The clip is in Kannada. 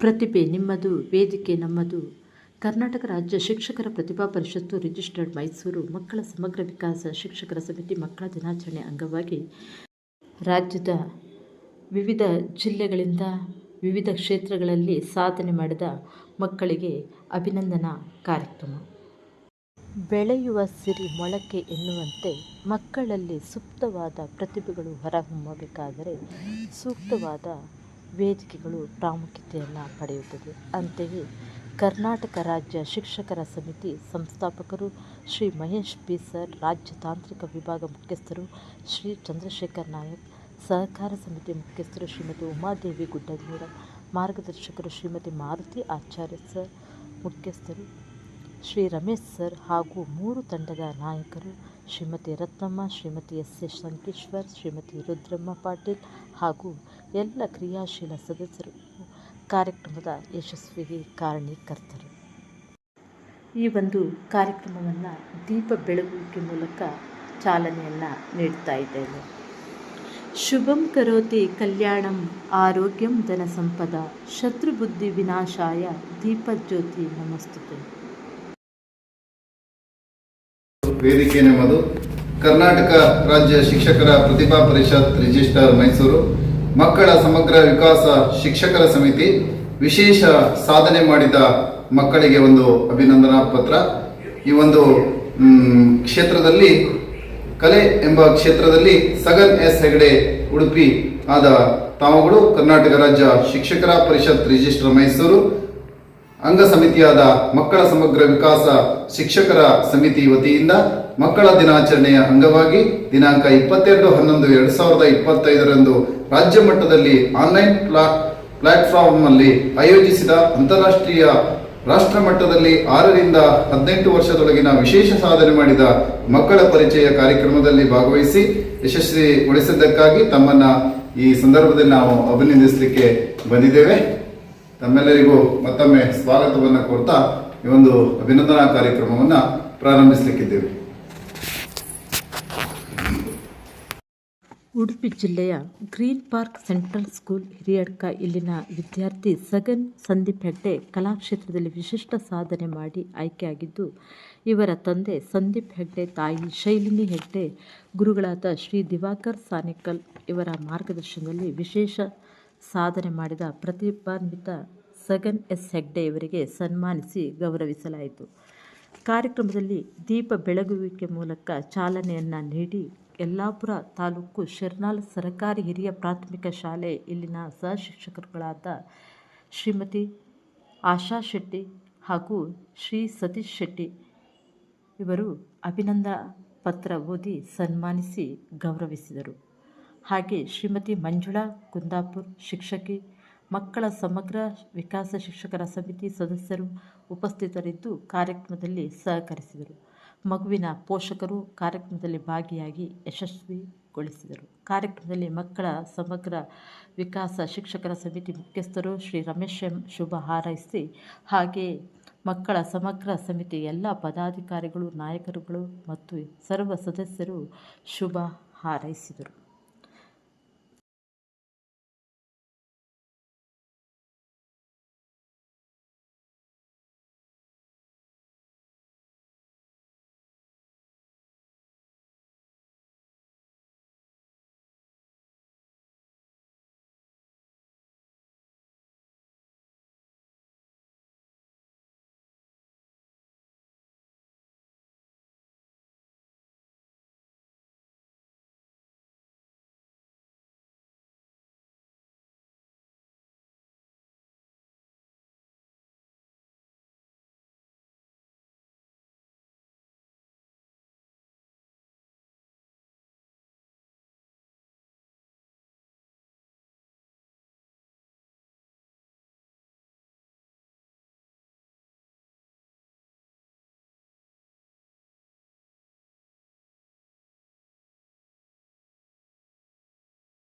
ಪ್ರತಿಭೆ ನಿಮ್ಮದು, ವೇದಿಕೆ ನಮ್ಮದು. ಕರ್ನಾಟಕ ರಾಜ್ಯ ಶಿಕ್ಷಕರ ಪ್ರತಿಭಾ ಪರಿಷತ್ತು ರಿಜಿಸ್ಟರ್ಡ್ ಮೈಸೂರು ಮಕ್ಕಳ ಸಮಗ್ರ ವಿಕಾಸ ಶಿಕ್ಷಕರ ಸಮಿತಿ ಮಕ್ಕಳ ದಿನಾಚರಣೆ ಅಂಗವಾಗಿ ರಾಜ್ಯದ ವಿವಿಧ ಜಿಲ್ಲೆಗಳಿಂದ ವಿವಿಧ ಕ್ಷೇತ್ರಗಳಲ್ಲಿ ಸಾಧನೆ ಮಾಡಿದ ಮಕ್ಕಳಿಗೆ ಅಭಿನಂದನಾ ಕಾರ್ಯಕ್ರಮ. ಬೆಳೆಯುವ ಸಿರಿ ಮೊಳಕೆ ಎನ್ನುವಂತೆ ಮಕ್ಕಳಲ್ಲಿ ಸುಪ್ತವಾದ ಪ್ರತಿಭೆಗಳು ಹೊರಹೊಮ್ಮಬೇಕಾದರೆ ಸೂಕ್ತವಾದ ವೇದಿಕೆಗಳು ಪ್ರಾಮುಖ್ಯತೆಯನ್ನು ಪಡೆಯುತ್ತದೆ. ಅಂತೆಯೇ ಕರ್ನಾಟಕ ರಾಜ್ಯ ಶಿಕ್ಷಕರ ಸಮಿತಿ ಸಂಸ್ಥಾಪಕರು ಶ್ರೀ ಮಹೇಶ್ ಪಿ ಸರ್, ರಾಜ್ಯ ತಾಂತ್ರಿಕ ವಿಭಾಗ ಮುಖ್ಯಸ್ಥರು ಶ್ರೀ ಚಂದ್ರಶೇಖರ್ ನಾಯಕ್, ಸಹಕಾರ ಸಮಿತಿ ಮುಖ್ಯಸ್ಥರು ಶ್ರೀಮತಿ ಉಮಾದೇವಿ ಗುಡ್ಡಗೌಡ ಮಾರ್ಗದರ್ಶಕರು ಶ್ರೀಮತಿ ಮಾರುತಿ ಆಚಾರ್ಯ ಸರ್ ಮುಖ್ಯಸ್ಥರು ಶ್ರೀ ರಮೇಶ್ ಸರ್ ಹಾಗೂ ಮೂರು ತಂಡದ ನಾಯಕರು ಶ್ರೀಮತಿ ರತ್ನಮ್ಮ, ಶ್ರೀಮತಿ ಎಸ್ ಎಸ್ ಶಂಕೇಶ್ವರ್, ಶ್ರೀಮತಿ ರುದ್ರಮ್ಮ ಪಾಟೀಲ್ ಹಾಗೂ ಎಲ್ಲ ಕ್ರಿಯಾಶೀಲ ಸದಸ್ಯರು ಕಾರ್ಯಕ್ರಮದ ಯಶಸ್ವಿಗೆ ಕಾರಣೀಕರ್ತರು. ಈ ಒಂದು ಕಾರ್ಯಕ್ರಮವನ್ನು ದೀಪ ಬೆಳಗುವಿಕೆ ಮೂಲಕ ಚಾಲನೆಯನ್ನು ನೀಡ್ತಾ ಇದ್ದೇವೆ ಶುಭಂ ಕರೋತಿ ಕಲ್ಯಾಣಂ ಆರೋಗ್ಯಂ ಧನ ಸಂಪದ ಶತ್ರುಬುದ್ಧಿ ವಿನಾಶಾಯ ದೀಪಜ್ಯೋತಿ ನಮಸ್ತುತೆ. ವೇದಿಕೆ ಕರ್ನಾಟಕ ರಾಜ್ಯ ಶಿಕ್ಷಕರ ಪ್ರತಿಭಾ ಪರಿಷತ್ ರಿಜಿಸ್ಟರ್ ಮೈಸೂರು. ಮಕ್ಕಳ ಸಮಗ್ರ ವಿಕಾಸ ಶಿಕ್ಷಕರ ಸಮಿತಿ ವಿಶೇಷ ಸಾಧನೆ ಮಾಡಿದ ಮಕ್ಕಳಿಗೆ ಒಂದು ಅಭಿನಂದನಾ ಪತ್ರ. ಈ ಒಂದು ಕ್ಷೇತ್ರದಲ್ಲಿ, ಕಲೆ ಎಂಬ ಕ್ಷೇತ್ರದಲ್ಲಿ ಸಗನ್ ಎಸ್ ಹೆಗಡೆ ಉಡುಪಿ ಆದ ತಾವುಗಳು ಕರ್ನಾಟಕ ರಾಜ್ಯ ಶಿಕ್ಷಕರ ಪರಿಷತ್ ರಿಜಿಸ್ಟರ್ ಮೈಸೂರು. ಅಂಗ ಸಮಿತಿಯಾದ ಮಕ್ಕಳ ಸಮಗ್ರ ವಿಕಾಸ ಶಿಕ್ಷಕರ ಸಮಿತಿ ವತಿಯಿಂದ ಮಕ್ಕಳ ದಿನಾಚರಣೆಯ ಅಂಗವಾಗಿ ದಿನಾಂಕ ಇಪ್ಪತ್ತೆರಡು ಹನ್ನೊಂದು ಎರಡು ಸಾವಿರದ ಇಪ್ಪತ್ತೈದರಂದು ರಾಜ್ಯ ಮಟ್ಟದಲ್ಲಿ ಆನ್ಲೈನ್ ಪ್ಲಾ, ಪ್ಲಾಟ್ಫಾರ್ಮ್ನಲ್ಲಿ ಆಯೋಜಿಸಿದ ಅಂತಾರಾಷ್ಟ್ರೀಯ ರಾಷ್ಟ್ರ ಮಟ್ಟದಲ್ಲಿ ಆರರಿಂದ ಹದಿನೆಂಟು ವರ್ಷದೊಳಗಿನ ವಿಶೇಷ ಸಾಧನೆ ಮಾಡಿದ ಮಕ್ಕಳ ಪರಿಚಯ ಕಾರ್ಯಕ್ರಮದಲ್ಲಿ ಭಾಗವಹಿಸಿ ಯಶಸ್ವಿಗೊಳಿಸಿದ್ದಕ್ಕಾಗಿ ತಮ್ಮನ್ನ ಈ ಸಂದರ್ಭದಲ್ಲಿ ನಾವು ಅಭಿನಂದಿಸಲಿಕ್ಕೆ ಬಂದಿದ್ದೇವೆ. ತಮ್ಮೆಲ್ಲರಿಗೂ ಮತ್ತೊಮ್ಮೆ ಸ್ವಾಗತವನ್ನು ಕೋರ್ತಾ ಈ ಒಂದು ಅಭಿನಂದನಾ ಕಾರ್ಯಕ್ರಮವನ್ನು ಪ್ರಾರಂಭಿಸಲಿಕ್ಕಿದ್ದೇವೆ. ಉಡುಪಿ ಜಿಲ್ಲೆಯ green park central school Hiriyadka ಇಲ್ಲಿನ ವಿದ್ಯಾರ್ಥಿ ಸಗನ್ ಸಂದೀಪ್ ಹೆಗ್ಡೆ ಕಲಾಕ್ಷೇತ್ರದಲ್ಲಿ ವಿಶಿಷ್ಟ ಸಾಧನೆ ಮಾಡಿ ಆಯ್ಕೆಯಾಗಿದ್ದು, ಇವರ ತಂದೆ ಸಂದೀಪ್ ಹೆಗ್ಡೆ ತಾಯಿ ಶೈಲಿನಿ ಹೆಗ್ಡೆ, ಗುರುಗಳಾದ ಶ್ರೀ ದಿವಾಕರ್ ಸಾನಿಕಲ್ ಇವರ ಮಾರ್ಗದರ್ಶನದಲ್ಲಿ ವಿಶೇಷ ಸಾಧನೆ ಮಾಡಿದ ಪ್ರತಿಭಾನ್ವಿತ ಸಗನ್ ಎಸ್. ಹೆಗ್ಡೆ ಇವರಿಗೆ ಸನ್ಮಾನಿಸಿ ಗೌರವಿಸಲಾಯಿತು. ಕಾರ್ಯಕ್ರಮದಲ್ಲಿ ದೀಪ ಬೆಳಗುವಿಕೆ ಮೂಲಕ ಚಾಲನೆಯನ್ನು ನೀಡಿ ಯಲ್ಲಾಪುರ ತಾಲೂಕು ಶೆರ್ನಾಲ್ ಸರಕಾರಿ ಹಿರಿಯ ಪ್ರಾಥಮಿಕ ಶಾಲೆ ಇಲ್ಲಿನ ಸಹಶಿಕ್ಷಕರುಗಳಾದ ಶ್ರೀಮತಿ ಆಶಾ ಶೆಟ್ಟಿ ಹಾಗೂ ಶ್ರೀ ಸತೀಶ್ ಶೆಟ್ಟಿ ಇವರು ಅಭಿನಂದನಾ ಪತ್ರ ಓದಿ ಸನ್ಮಾನಿಸಿ ಗೌರವಿಸಿದರು. ಹಾಗೆ ಶ್ರೀಮತಿ ಮಂಜುಳಾ ಕುಂದಾಪುರ್ ಶಿಕ್ಷಕಿ, ಮಕ್ಕಳ ಸಮಗ್ರ ವಿಕಾಸ ಶಿಕ್ಷಕರ ಸಮಿತಿ ಸದಸ್ಯರು ಉಪಸ್ಥಿತರಿದ್ದು ಕಾರ್ಯಕ್ರಮದಲ್ಲಿ ಸಹಕರಿಸಿದರು. ಮಗುವಿನ ಪೋಷಕರು ಕಾರ್ಯಕ್ರಮದಲ್ಲಿ ಭಾಗಿಯಾಗಿ ಯಶಸ್ವಿಗೊಳಿಸಿದರು. ಕಾರ್ಯಕ್ರಮದಲ್ಲಿ ಮಕ್ಕಳ ಸಮಗ್ರ ವಿಕಾಸ ಶಿಕ್ಷಕರ ಸಮಿತಿ ಮುಖ್ಯಸ್ಥರು ಶ್ರೀ ರಮೇಶ್ ಎಂ ಶುಭ ಹಾರೈಸಿ, ಹಾಗೆ ಮಕ್ಕಳ ಸಮಗ್ರ ಸಮಿತಿ ಎಲ್ಲ ಪದಾಧಿಕಾರಿಗಳು, ನಾಯಕರುಗಳು ಮತ್ತು ಸರ್ವ ಸದಸ್ಯರು ಶುಭ ಹಾರೈಸಿದರು.